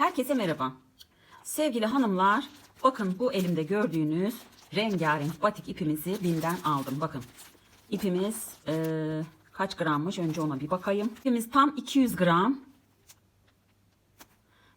Herkese merhaba. Sevgili hanımlar, bakın bu elimde gördüğünüz rengarenk batik ipimizi Bim'den aldım. Bakın ipimiz eee, kaç grammış önce ona bir bakayım. İpimiz tam 200 gram.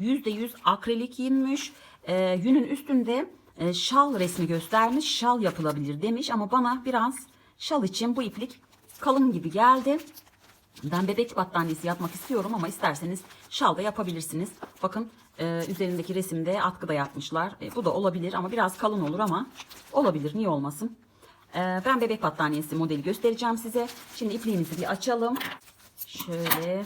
%100 akrilik yünmüş. Eee, yünün üstünde e, şal resmi göstermiş. Şal yapılabilir demiş ama bana biraz şal için bu iplik kalın gibi geldi. Ben bebek battaniyesi yapmak istiyorum ama isterseniz şal da yapabilirsiniz. Bakın e, üzerindeki resimde atkı da yapmışlar. E, bu da olabilir ama biraz kalın olur ama olabilir niye olmasın. E, ben bebek battaniyesi modeli göstereceğim size. Şimdi ipliğimizi bir açalım. Şöyle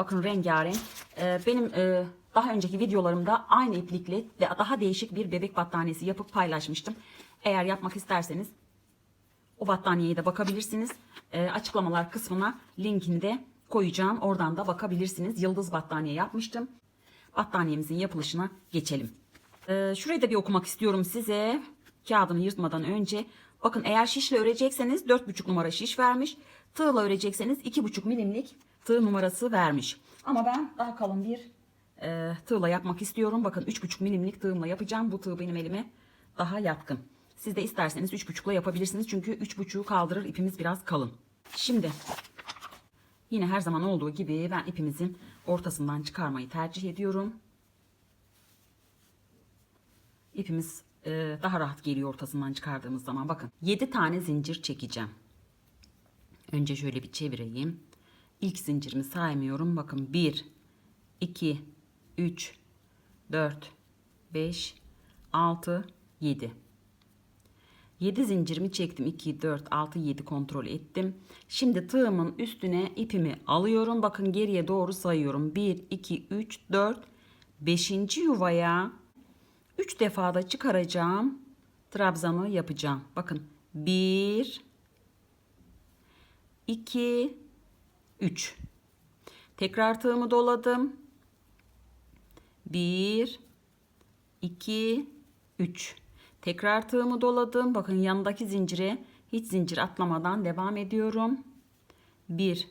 Bakın rengarenk. Ee, benim e, daha önceki videolarımda aynı iplikle ve daha değişik bir bebek battaniyesi yapıp paylaşmıştım. Eğer yapmak isterseniz o battaniyeye de bakabilirsiniz. Ee, açıklamalar kısmına linkini de koyacağım. Oradan da bakabilirsiniz. Yıldız battaniye yapmıştım. Battaniyemizin yapılışına geçelim. Ee, şurayı da bir okumak istiyorum size. Kağıdını yırtmadan önce. Bakın eğer şişle örecekseniz 4,5 numara şiş vermiş. Tığla örecekseniz 2,5 milimlik tığ numarası vermiş. Ama ben daha kalın bir e, tığla yapmak istiyorum. Bakın 3,5 milimlik tığımla yapacağım. Bu tığ benim elime daha yatkın. Siz de isterseniz 3,5'la yapabilirsiniz. Çünkü 3,5'u kaldırır ipimiz biraz kalın. Şimdi yine her zaman olduğu gibi ben ipimizin ortasından çıkarmayı tercih ediyorum. İpimiz e, daha rahat geliyor ortasından çıkardığımız zaman. Bakın 7 tane zincir çekeceğim. Önce şöyle bir çevireyim. İlk zincirimi saymıyorum. Bakın 1, 2, 3, 4, 5, 6, 7. 7 zincirimi çektim. 2, 4, 6, 7 kontrol ettim. Şimdi tığımın üstüne ipimi alıyorum. Bakın geriye doğru sayıyorum. 1, 2, 3, 4, 5. yuvaya 3 defada çıkaracağım. Trabzanı yapacağım. Bakın 1, 2, 3. Tekrar tığımı doladım. 1, 2, 3. Tekrar tığımı doladım. Bakın yanındaki zincire hiç zincir atlamadan devam ediyorum. 1,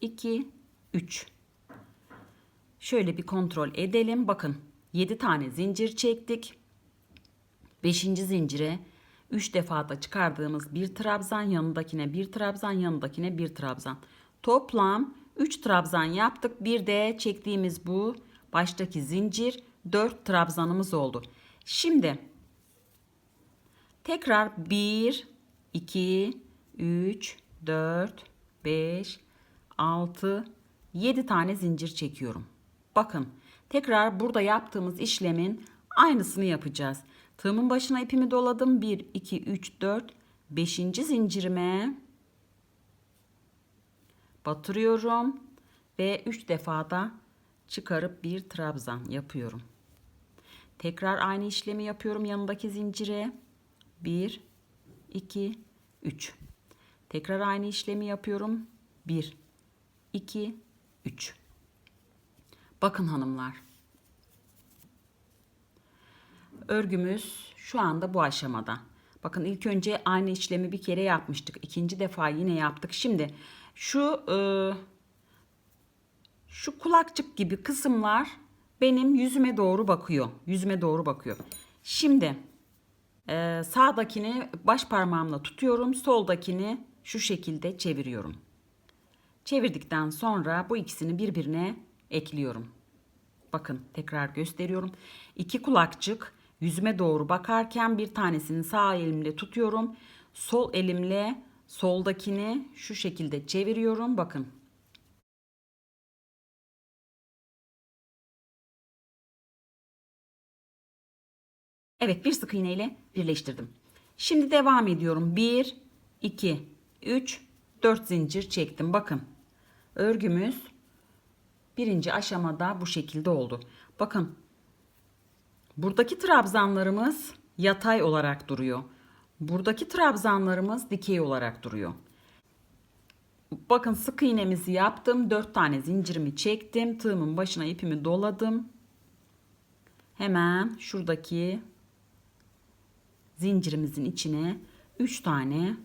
2, 3. Şöyle bir kontrol edelim. Bakın 7 tane zincir çektik. 5. zincire 3 defada çıkardığımız bir trabzan yanındakine bir trabzan yanındakine bir trabzan. Toplam 3 trabzan yaptık. Bir de çektiğimiz bu baştaki zincir 4 trabzanımız oldu. Şimdi tekrar 1 2 3 4 5 6 7 tane zincir çekiyorum. Bakın tekrar burada yaptığımız işlemin aynısını yapacağız. Tığımın başına ipimi doladım. 1 2 3 4 5. zincirime batırıyorum ve 3 defada çıkarıp bir trabzan yapıyorum. Tekrar aynı işlemi yapıyorum yanındaki zincire. 1 2 3. Tekrar aynı işlemi yapıyorum. 1 2 3. Bakın hanımlar. Örgümüz şu anda bu aşamada. Bakın ilk önce aynı işlemi bir kere yapmıştık. İkinci defa yine yaptık. Şimdi şu e, şu kulakçık gibi kısımlar benim yüzüme doğru bakıyor. Yüzüme doğru bakıyor. Şimdi e, sağdakini baş parmağımla tutuyorum. Soldakini şu şekilde çeviriyorum. Çevirdikten sonra bu ikisini birbirine ekliyorum. Bakın tekrar gösteriyorum. İki kulakçık yüzüme doğru bakarken bir tanesini sağ elimle tutuyorum. Sol elimle soldakini şu şekilde çeviriyorum. Bakın. Evet bir sık iğne ile birleştirdim. Şimdi devam ediyorum. 1, 2, 3, 4 zincir çektim. Bakın örgümüz birinci aşamada bu şekilde oldu. Bakın buradaki trabzanlarımız yatay olarak duruyor. Buradaki trabzanlarımız dikey olarak duruyor. Bakın sık iğnemizi yaptım. 4 tane zincirimi çektim. Tığımın başına ipimi doladım. Hemen şuradaki zincirimizin içine 3 tane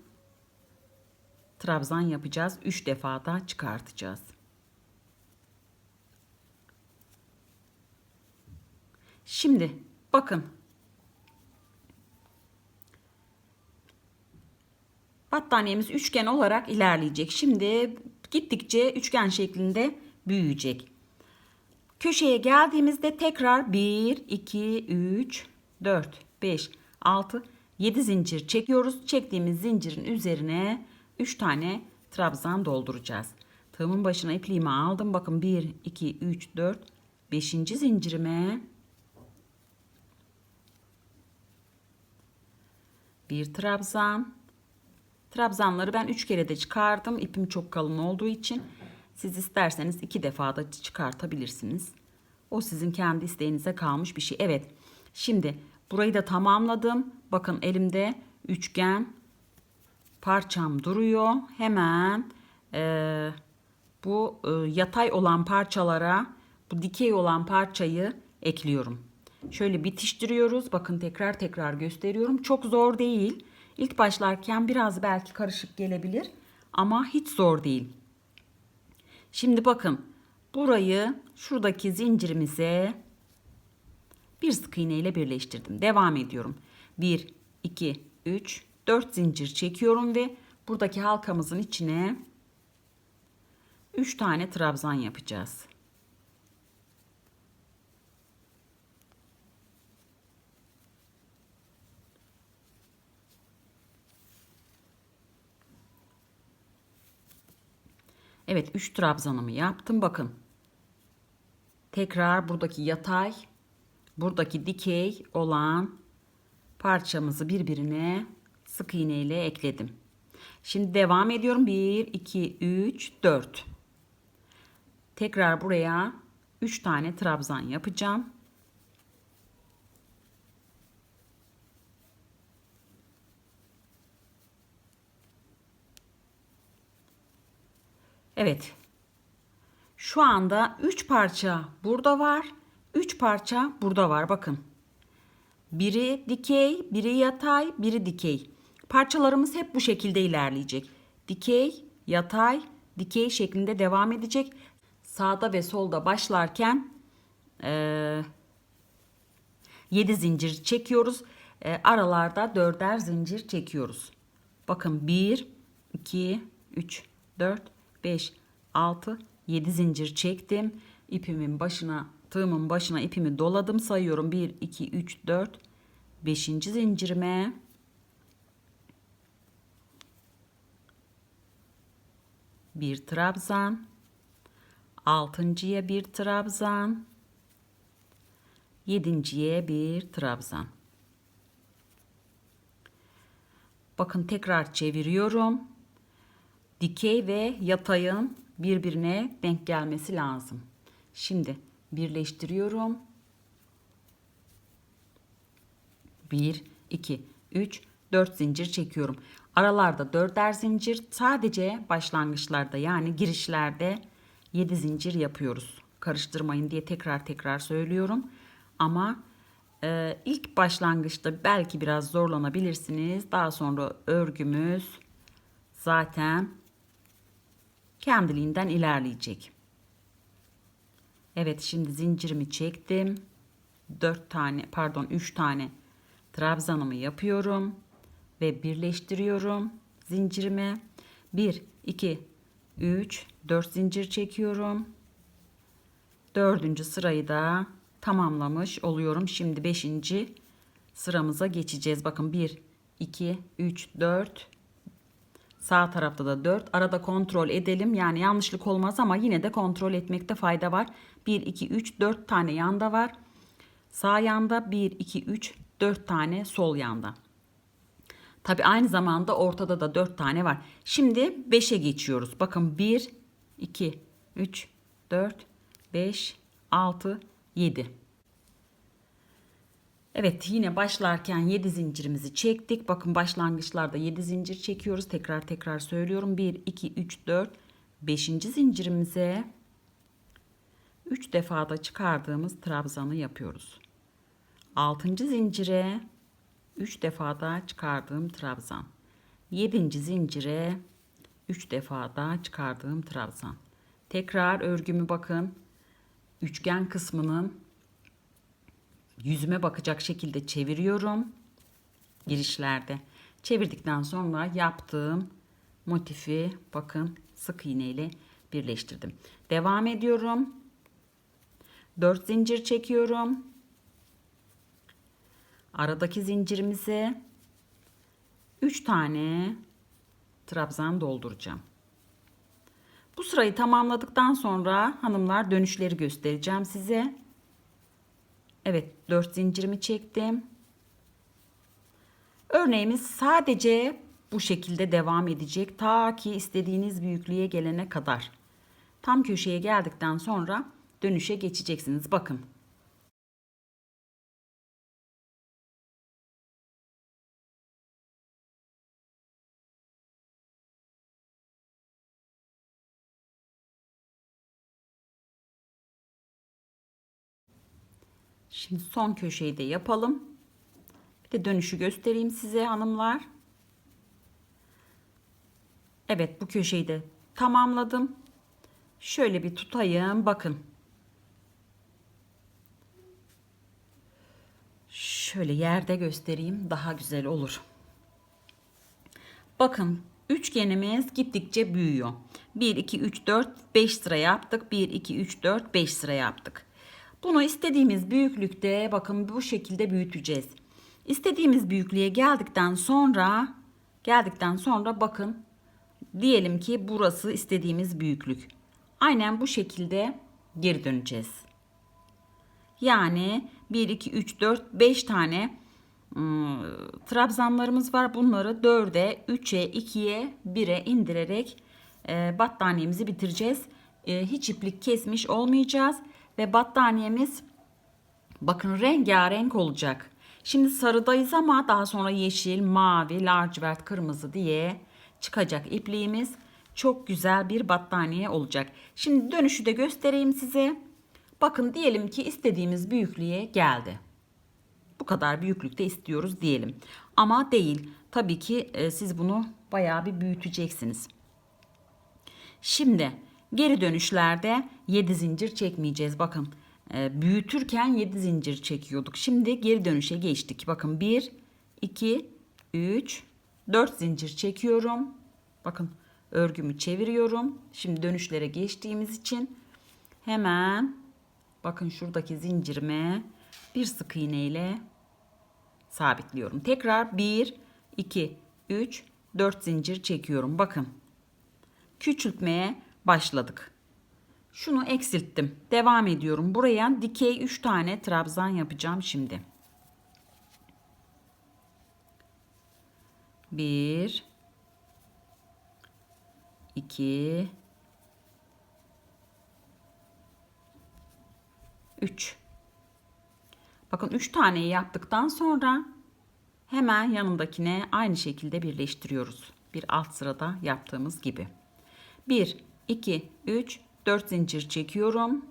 trabzan yapacağız. 3 defa da çıkartacağız. Şimdi bakın. Battaniyemiz üçgen olarak ilerleyecek. Şimdi gittikçe üçgen şeklinde büyüyecek. Köşeye geldiğimizde tekrar 1, 2, 3, 4, 5, 6, 7 zincir çekiyoruz. Çektiğimiz zincirin üzerine 3 tane trabzan dolduracağız. Tığımın başına ipliğimi aldım. Bakın 1, 2, 3, 4, 5. zincirime bir trabzan. Trabzanları ben 3 kere de çıkardım. İpim çok kalın olduğu için. Siz isterseniz iki defa da çıkartabilirsiniz. O sizin kendi isteğinize kalmış bir şey. Evet. Şimdi burayı da tamamladım. Bakın elimde üçgen parçam duruyor. Hemen e, bu e, yatay olan parçalara bu dikey olan parçayı ekliyorum. Şöyle bitiştiriyoruz. Bakın tekrar tekrar gösteriyorum. Çok zor değil. İlk başlarken biraz belki karışık gelebilir ama hiç zor değil. Şimdi bakın burayı şuradaki zincirimize bir sık iğne ile birleştirdim. Devam ediyorum. 1, 2, 3, 4 zincir çekiyorum ve buradaki halkamızın içine 3 tane trabzan yapacağız. Evet 3 trabzanımı yaptım. Bakın. Tekrar buradaki yatay, buradaki dikey olan parçamızı birbirine sık iğne ile ekledim. Şimdi devam ediyorum. 1, 2, 3, 4. Tekrar buraya 3 tane trabzan yapacağım. Evet. Şu anda 3 parça burada var. 3 parça burada var. Bakın. Biri dikey, biri yatay, biri dikey. Parçalarımız hep bu şekilde ilerleyecek. Dikey, yatay, dikey şeklinde devam edecek. Sağda ve solda başlarken e, 7 zincir çekiyoruz. E, aralarda dörder zincir çekiyoruz. Bakın 1, 2, 3, 4, 5, 6, 7 zincir çektim. İpimin başına, tığımın başına ipimi doladım. Sayıyorum 1, 2, 3, 4, 5. zincirime. Bir trabzan. Altıncıya bir trabzan. Yedinciye bir trabzan. Bakın tekrar çeviriyorum dikey ve yatayın birbirine denk gelmesi lazım. Şimdi birleştiriyorum. 1, 2, 3, 4 zincir çekiyorum. Aralarda dörder zincir sadece başlangıçlarda yani girişlerde 7 zincir yapıyoruz. Karıştırmayın diye tekrar tekrar söylüyorum. Ama e, ilk başlangıçta belki biraz zorlanabilirsiniz. Daha sonra örgümüz zaten kendiliğinden ilerleyecek. Evet şimdi zincirimi çektim. 4 tane pardon 3 tane trabzanımı yapıyorum ve birleştiriyorum zincirimi. 1 2 3 4 zincir çekiyorum. Dördüncü sırayı da tamamlamış oluyorum. Şimdi beşinci sıramıza geçeceğiz. Bakın 1 2 3 4 Sağ tarafta da 4. Arada kontrol edelim. Yani yanlışlık olmaz ama yine de kontrol etmekte fayda var. 1, 2, 3, 4 tane yanda var. Sağ yanda 1, 2, 3, 4 tane sol yanda. Tabi aynı zamanda ortada da 4 tane var. Şimdi 5'e geçiyoruz. Bakın 1, 2, 3, 4, 5, 6, 7. Evet yine başlarken 7 zincirimizi çektik. Bakın başlangıçlarda 7 zincir çekiyoruz. Tekrar tekrar söylüyorum. 1, 2, 3, 4, 5. zincirimize 3 defada çıkardığımız trabzanı yapıyoruz. 6. zincire 3 defada çıkardığım trabzan. 7. zincire 3 defada çıkardığım trabzan. Tekrar örgümü bakın. Üçgen kısmının yüzüme bakacak şekilde çeviriyorum. Girişlerde. Çevirdikten sonra yaptığım motifi bakın sık iğne ile birleştirdim. Devam ediyorum. 4 zincir çekiyorum. Aradaki zincirimize 3 tane trabzan dolduracağım. Bu sırayı tamamladıktan sonra hanımlar dönüşleri göstereceğim size. Evet 4 zincirimi çektim. Örneğimiz sadece bu şekilde devam edecek ta ki istediğiniz büyüklüğe gelene kadar. Tam köşeye geldikten sonra dönüşe geçeceksiniz. Bakın. Şimdi son köşeyi de yapalım. Bir de dönüşü göstereyim size hanımlar. Evet bu köşeyi de tamamladım. Şöyle bir tutayım bakın. Şöyle yerde göstereyim daha güzel olur. Bakın üçgenimiz gittikçe büyüyor. 1 2 3 4 5 sıra yaptık. 1 2 3 4 5 sıra yaptık. Bunu istediğimiz büyüklükte bakın bu şekilde büyüteceğiz. İstediğimiz büyüklüğe geldikten sonra geldikten sonra bakın diyelim ki burası istediğimiz büyüklük. Aynen bu şekilde geri döneceğiz. Yani 1 2 3 4 5 tane ım, trabzanlarımız var. Bunları 4'e, 3'e, 2'ye, 1'e indirerek e, battaniyemizi bitireceğiz. E, hiç iplik kesmiş olmayacağız ve battaniyemiz bakın rengarenk olacak. Şimdi sarıdayız ama daha sonra yeşil, mavi, lacivert, kırmızı diye çıkacak ipliğimiz. Çok güzel bir battaniye olacak. Şimdi dönüşü de göstereyim size. Bakın diyelim ki istediğimiz büyüklüğe geldi. Bu kadar büyüklükte istiyoruz diyelim. Ama değil. Tabii ki e, siz bunu bayağı bir büyüteceksiniz. Şimdi geri dönüşlerde 7 zincir çekmeyeceğiz. Bakın e, büyütürken 7 zincir çekiyorduk. Şimdi geri dönüşe geçtik. Bakın 1, 2, 3, 4 zincir çekiyorum. Bakın örgümü çeviriyorum. Şimdi dönüşlere geçtiğimiz için hemen bakın şuradaki zincirime bir sık iğne ile sabitliyorum. Tekrar 1, 2, 3, 4 zincir çekiyorum. Bakın küçültmeye başladık. Şunu eksilttim. Devam ediyorum. Buraya dikey 3 tane trabzan yapacağım şimdi. 1 2 3 Bakın 3 taneyi yaptıktan sonra hemen yanındakine aynı şekilde birleştiriyoruz. Bir alt sırada yaptığımız gibi. 1 2 3 4 zincir çekiyorum.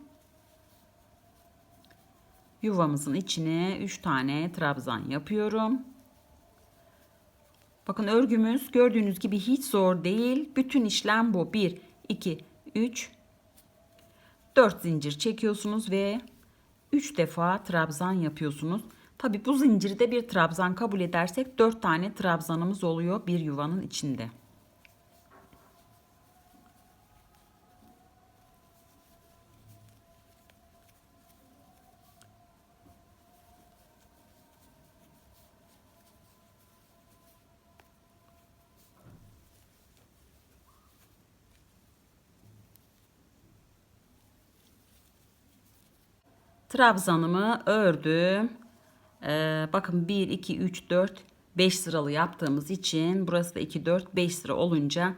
Yuvamızın içine 3 tane trabzan yapıyorum. Bakın örgümüz gördüğünüz gibi hiç zor değil. Bütün işlem bu. 1, 2, 3, 4 zincir çekiyorsunuz ve 3 defa trabzan yapıyorsunuz. Tabi bu zinciri de bir trabzan kabul edersek 4 tane trabzanımız oluyor bir yuvanın içinde. Trabzanımı ördüm. Ee, bakın 1, 2, 3, 4, 5 sıralı yaptığımız için burası da 2, 4, 5 sıra olunca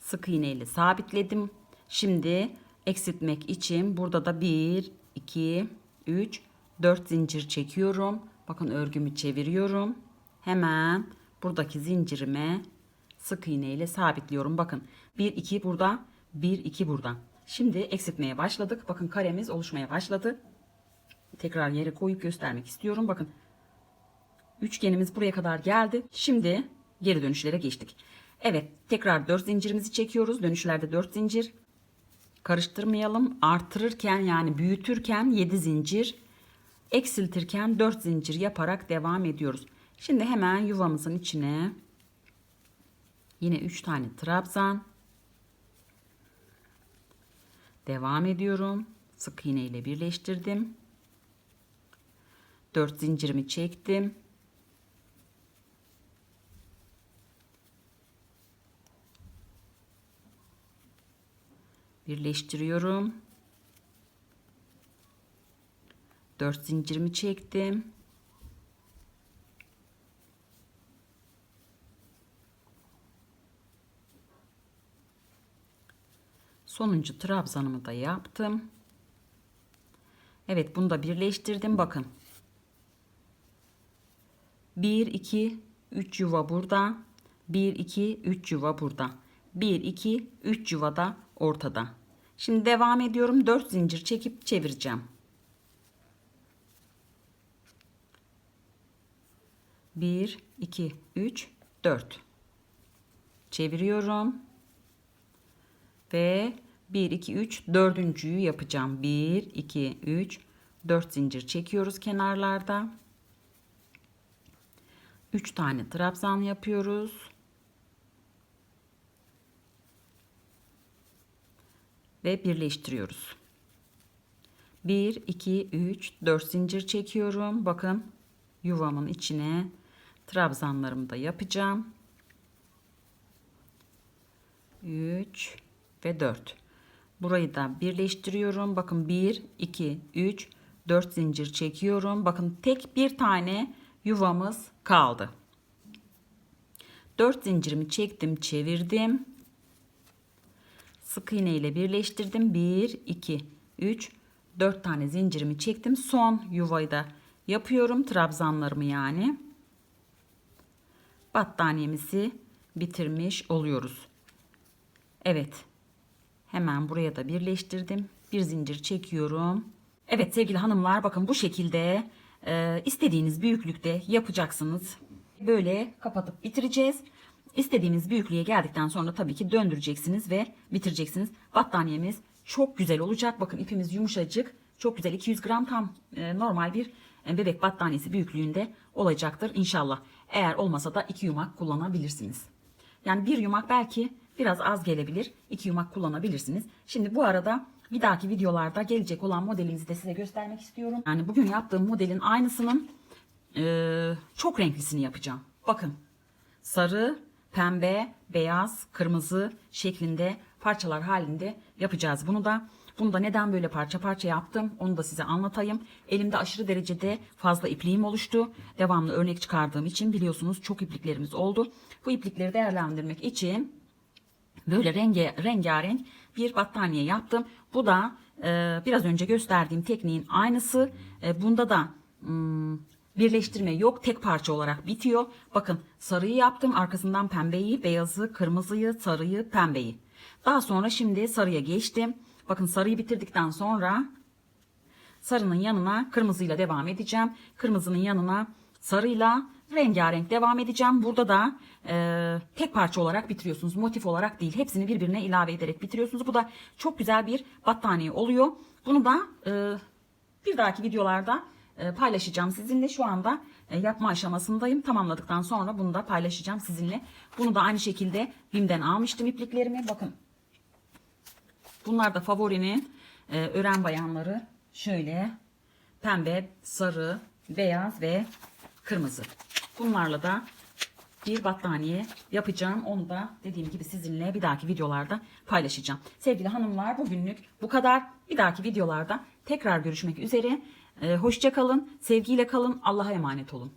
sık iğne ile sabitledim. Şimdi eksiltmek için burada da 1, 2, 3, 4 zincir çekiyorum. Bakın örgümü çeviriyorum. Hemen buradaki zincirime sık iğne ile sabitliyorum. Bakın 1, 2 burada, 1, 2 burada. Şimdi eksiltmeye başladık. Bakın karemiz oluşmaya başladı. Tekrar yere koyup göstermek istiyorum. Bakın üçgenimiz buraya kadar geldi. Şimdi geri dönüşlere geçtik. Evet tekrar 4 zincirimizi çekiyoruz. Dönüşlerde 4 zincir. Karıştırmayalım. Artırırken yani büyütürken 7 zincir. eksiltirken 4 zincir yaparak devam ediyoruz. Şimdi hemen yuvamızın içine yine 3 tane trabzan devam ediyorum. Sık iğne ile birleştirdim. 4 zincirimi çektim. Birleştiriyorum. 4 zincirimi çektim. Sonuncu trabzanımı da yaptım. Evet bunu da birleştirdim bakın. 1 2 3 yuva burada. 1 2 3 yuva burada. 1 2 3 yuva da ortada. Şimdi devam ediyorum. 4 zincir çekip çevireceğim. 1 2 3 4 çeviriyorum ve 1 2 3 dördüncüyü yapacağım. 1 2 3 4 zincir çekiyoruz kenarlarda. 3 tane trabzan yapıyoruz. Ve birleştiriyoruz. 1 2 3 4 zincir çekiyorum. Bakın yuvamın içine trabzanlarımı da yapacağım. 3 ve 4 burayı da birleştiriyorum. Bakın 1 2 3 4 zincir çekiyorum. Bakın tek bir tane yuvamız kaldı. 4 zincirimi çektim çevirdim. Sık iğne ile birleştirdim. 1 2 3 4 tane zincirimi çektim. Son yuvayı da yapıyorum trabzanlarımı yani. Battaniyemizi bitirmiş oluyoruz. Evet hemen buraya da birleştirdim. Bir zincir çekiyorum. Evet sevgili hanımlar bakın bu şekilde e, istediğiniz büyüklükte yapacaksınız. Böyle kapatıp bitireceğiz. İstediğiniz büyüklüğe geldikten sonra tabii ki döndüreceksiniz ve bitireceksiniz. Battaniyemiz çok güzel olacak. Bakın ipimiz yumuşacık. Çok güzel 200 gram tam e, normal bir e, bebek battaniyesi büyüklüğünde olacaktır inşallah. Eğer olmasa da iki yumak kullanabilirsiniz. Yani bir yumak belki biraz az gelebilir. iki yumak kullanabilirsiniz. Şimdi bu arada bir dahaki videolarda gelecek olan modelimizi de size göstermek istiyorum. Yani bugün yaptığım modelin aynısının e, çok renklisini yapacağım. Bakın sarı, pembe, beyaz, kırmızı şeklinde parçalar halinde yapacağız. Bunu da bunu da neden böyle parça parça yaptım onu da size anlatayım. Elimde aşırı derecede fazla ipliğim oluştu. Devamlı örnek çıkardığım için biliyorsunuz çok ipliklerimiz oldu. Bu iplikleri değerlendirmek için böyle renge, rengarenk bir battaniye yaptım. Bu da e, biraz önce gösterdiğim tekniğin aynısı. E, bunda da hmm, birleştirme yok. Tek parça olarak bitiyor. Bakın sarıyı yaptım. Arkasından pembeyi, beyazı, kırmızıyı, sarıyı, pembeyi. Daha sonra şimdi sarıya geçtim. Bakın sarıyı bitirdikten sonra sarının yanına kırmızıyla devam edeceğim. Kırmızının yanına sarıyla rengarenk devam edeceğim. Burada da e, tek parça olarak bitiriyorsunuz. Motif olarak değil. Hepsini birbirine ilave ederek bitiriyorsunuz. Bu da çok güzel bir battaniye oluyor. Bunu da e, bir dahaki videolarda e, paylaşacağım sizinle. Şu anda e, yapma aşamasındayım. Tamamladıktan sonra bunu da paylaşacağım sizinle. Bunu da aynı şekilde BİM'den almıştım ipliklerimi. Bakın Bunlar da favorinin e, ören bayanları. Şöyle pembe, sarı, beyaz ve kırmızı. Bunlarla da bir battaniye yapacağım. Onu da dediğim gibi sizinle bir dahaki videolarda paylaşacağım. Sevgili hanımlar bugünlük bu kadar. Bir dahaki videolarda tekrar görüşmek üzere. Ee, hoşça kalın, sevgiyle kalın, Allah'a emanet olun.